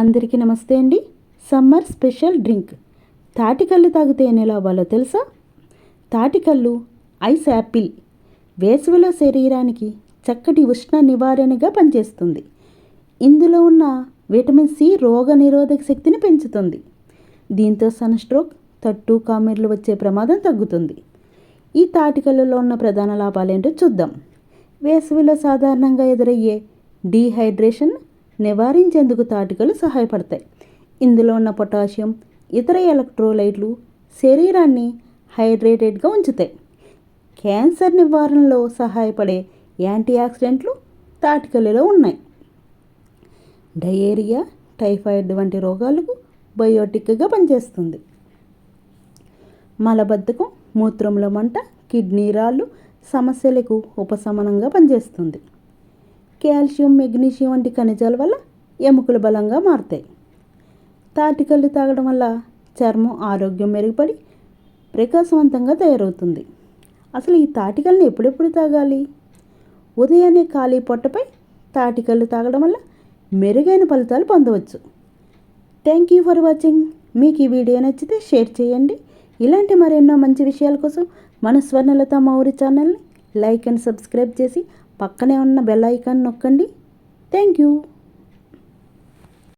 అందరికీ నమస్తే అండి. Summer special drink. తాటికల్లు తాగితే ఎన్ని అవ్వాలో తెలుసా? తాటికల్లు ఐస్ యాపిల్. వేసవిలో శరీరానికి చక్కటి ఉష్ణ నివారణగా పనిచేస్తుంది. ఇందులో ఉన్న విటమిన్ సి రోగ నిరోధక శక్తిని పెంచుతుంది. దీంతో సన్ స్ట్రోక్ తట్టు కామెర్లు వచ్చే ప్రమాదం తగ్గుతుంది. ఈ తాటికల్లులో ఉన్న ప్రధాన లాభాలేంటో చూద్దాం. వేసవిలో సాధారణంగా ఎదురయ్యే డీహైడ్రేషన్ నివారించేందుకు తాటికలు సహాయపడతాయి. ఇందులో ఉన్న పొటాషియం ఇతర ఎలక్ట్రోలైట్లు శరీరాన్ని హైడ్రేటెడ్గా ఉంచుతాయి. క్యాన్సర్ నివారణలో సహాయపడే యాంటీ ఆక్సిడెంట్లు తాటికలలో ఉన్నాయి. డయేరియా టైఫాయిడ్ వంటి రోగాలకు బయోటిక్గా పనిచేస్తుంది. మలబద్ధకం మూత్రంలో మంట కిడ్నీ రాళ్ళు సమస్యలకు ఉపశమనంగా పనిచేస్తుంది. కాల్షియం మెగ్నీషియం వంటి ఖనిజాల వల్ల ఎముకలు బలంగా మారుతాయి. తాటికల్లు తాగడం వల్ల చర్మం ఆరోగ్యం మెరుగుపడి ప్రకాశవంతంగా తయారవుతుంది. అసలు ఈ తాటికల్ని ఎప్పుడెప్పుడు తాగాలి? ఉదయాన్నే ఖాళీ పొట్టపై తాటికల్లు తాగడం వల్ల మెరుగైన ఫలితాలు పొందవచ్చు. Thank you for watching. మీకు ఈ వీడియో నచ్చితే షేర్ చేయండి. ఇలాంటి మరెన్నో మంచి విషయాల కోసం మన స్వర్ణలత మౌరి ఛానల్ని లైక్ అండ్ సబ్స్క్రైబ్ చేసి పక్కనే ఉన్న బెల్ ఐకాన్ నొక్కండి. Thank you